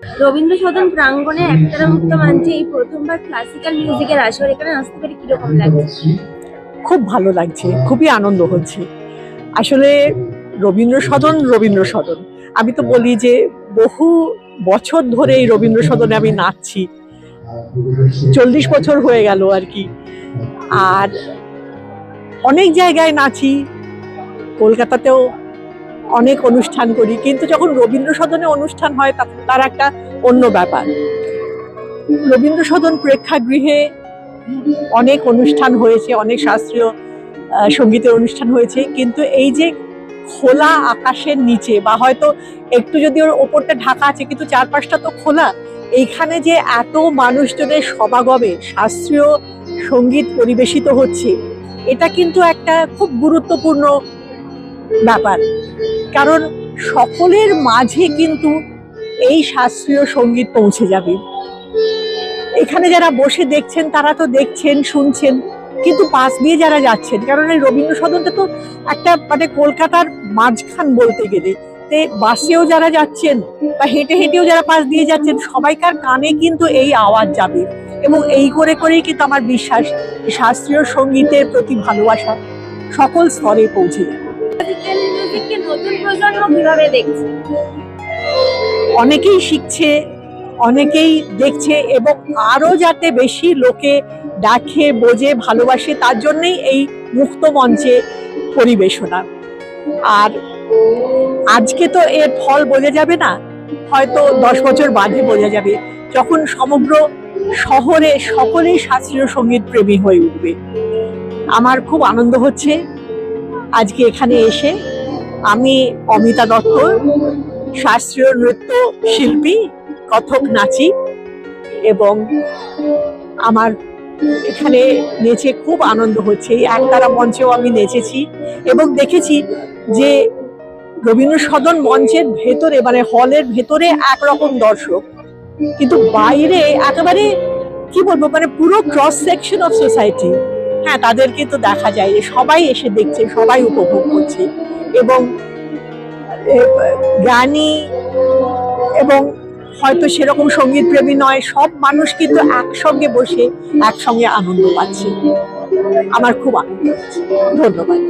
রবীন্দ্র সদন প্রাঙ্গণে একতারা মুক্ত মঞ্চে এই প্রথমবার ক্লাসিক্যাল মিউজিকের আসর এখানে আসতে পেরে কীরকম লাগছে? খুব ভালো লাগছে, খুবই আনন্দ হচ্ছে। আসলে রবীন্দ্র সদন রবীন্দ্র সদন আমি তো বলি যে বহু বছর ধরে এই রবীন্দ্র সদনে আমি নাচছি। চল্লিশ বছর হয়ে গেল আর কি। আর অনেক জায়গায় নাচি, কলকাতাতেও অনেক অনুষ্ঠান করি, কিন্তু যখন রবীন্দ্র সদনে অনুষ্ঠান হয় তার একটা অন্য ব্যাপার। রবীন্দ্র সদন প্রেক্ষাগৃহে অনেক অনুষ্ঠান হয়েছে, অনেক শাস্ত্রীয় সঙ্গীতের অনুষ্ঠান হয়েছে, কিন্তু এই যে খোলা আকাশের নিচে বা হয়তো একটু যদি ওর ওপরটা ঢাকা আছে, কিন্তু চারপাশটা তো খোলা, এইখানে যে এত মানুষজনের সমাগমে শাস্ত্রীয় সংগীত পরিবেশিত হচ্ছে, এটা কিন্তু একটা খুব গুরুত্বপূর্ণ ব্যাপার। কারণ সকলের মাঝে কিন্তু এই শাস্ত্রীয় সংগীত পৌঁছে যাবে। এখানে যারা বসে দেখছেন, তারা তো দেখছেন, শুনছেন, কিন্তু পাশ দিয়ে যারা যাচ্ছেন, কারণ এই রবীন্দ্র সদনটা তো একটা মানে কলকাতার মাঝখান বলতে গেলে, তে বাসেও যারা যাচ্ছেন বা হেঁটে হেঁটেও যারা পাশ দিয়ে যাচ্ছেন, সবাইকার কানে কিন্তু এই আওয়াজ যাবে। এবং এই করে করেই কিন্তু আমার বিশ্বাস শাস্ত্রীয় সঙ্গীতের প্রতি ভালোবাসা সকল স্তরে পৌঁছে যাবে। মিউজিককে নতুন প্রজন্ম কীভাবে দেখছে? অনেকেই শিখছে, অনেকেই দেখছে এবং আরও যাতে বেশি লোকে দেখে বোঝে, ভালোবাসে, তার জন্যই এই মুক্ত মঞ্চে পরিবেশনা। আর আজকে তো এর ফল বোঝা যাবে না, হয়তো দশ বছর বাদে বোঝা যাবে, যখন সমগ্র শহরে সকলেই শাস্ত্রীয় সংগীত প্রেমী হয়ে উঠবে। আমার খুব আনন্দ হচ্ছে আজকে এখানে এসে আমি অমিতা দত্ত, শাস্ত্রীয় নৃত্য শিল্পী, কথক নাচি এবং আমার এখানে নেচে খুব আনন্দ হচ্ছে। এই একতারা মঞ্চেও আমি নেচেছি এবং দেখেছি যে রবীন্দ্র সদন মঞ্চের ভেতরে মানে হলের ভেতরে একরকম দর্শক। কিন্তু বাইরে একেবারে, কি বলব মানে পুরো ক্রস সেকশন অফ সোসাইটি হ্যাঁ তাদেরকে তো দেখা যায় সবাই এসে দেখছে, সবাই উপভোগ করছে। এবং গানই এবং হয়তো সেরকম সংগীত প্রেমী নয়, সব মানুষ কিন্তু একসঙ্গে বসে একসঙ্গে আনন্দ পাচ্ছে। আমার খুব আনন্দ ধন্যবাদ।